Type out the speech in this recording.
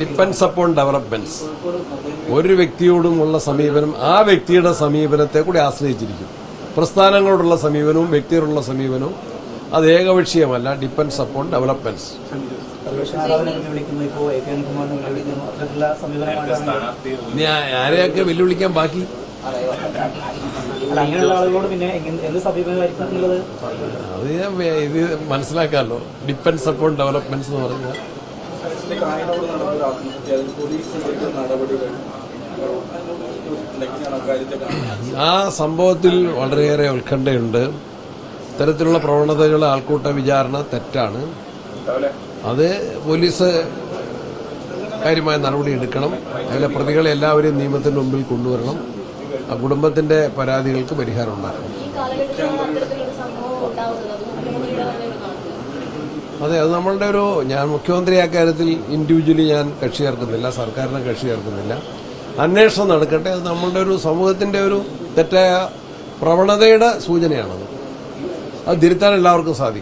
Depends upon developments ഒരു വ്യക്തിയോടുമുള്ള സമീപനം ആ വ്യക്തിയുടെ സമീപനത്തെ കൂടി ആശ്രയിച്ചിരിക്കും. പ്രസ്ഥാനങ്ങളോടുള്ള സമീപനവും വ്യക്തിയോടുള്ള സമീപനവും അത് ഏകപക്ഷീയമല്ല. ഡിപ്പെൻസ് അപ്പോൺ ഡെവലപ്മെന്റ്സ് ആരെയൊക്കെ വെല്ലുവിളിക്കാൻ ബാക്കി? അങ്ങനെയുള്ള ആളുകളോട് പിന്നെ എങ്ങനെ- എന്ത് സമീപനമായിരിക്കും എന്നുള്ളത് അത് ഞാൻ ഇത് മനസ്സിലാക്കാമല്ലോ. ഡിപ്പെൻസ് അപ്പോൺ ഡെവലപ്മെന്റ്സ് എന്ന് പറഞ്ഞാൽ. ആ സംഭവത്തിൽ വളരെയേറെ ഉത്കണ്ഠയുണ്ട്. ഇത്തരത്തിലുള്ള പ്രവണതകൾ ആൾക്കൂട്ട വിചാരണ തെറ്റാണ്. അത് പോലീസ് കാര്യമായ നടപടി എടുക്കണം. അതിലെ പ്രതികളെ എല്ലാവരെയും നിയമത്തിന് മുമ്പിൽ കൊണ്ടുവരണം. ആ കുടുംബത്തിന്റെ പരാതികൾക്ക് പരിഹാരം ഉണ്ടാകും അതെ അത് നമ്മളുടെ ഒരു ഞാൻ മുഖ്യമന്ത്രി ആ കാര്യത്തിൽ ഇൻഡിവിജ്വലി ഞാൻ കക്ഷി ചേർക്കുന്നില്ല സർക്കാരിനെ കക്ഷി ചേർക്കുന്നില്ല. അന്വേഷണം നടക്കട്ടെ അത് നമ്മളുടെ ഒരു സമൂഹത്തിന്റെ ഒരു തെറ്റായ പ്രവണതയുടെ സൂചനയാണത്. അത് തിരുത്താൻ എല്ലാവർക്കും സാധിക്കും.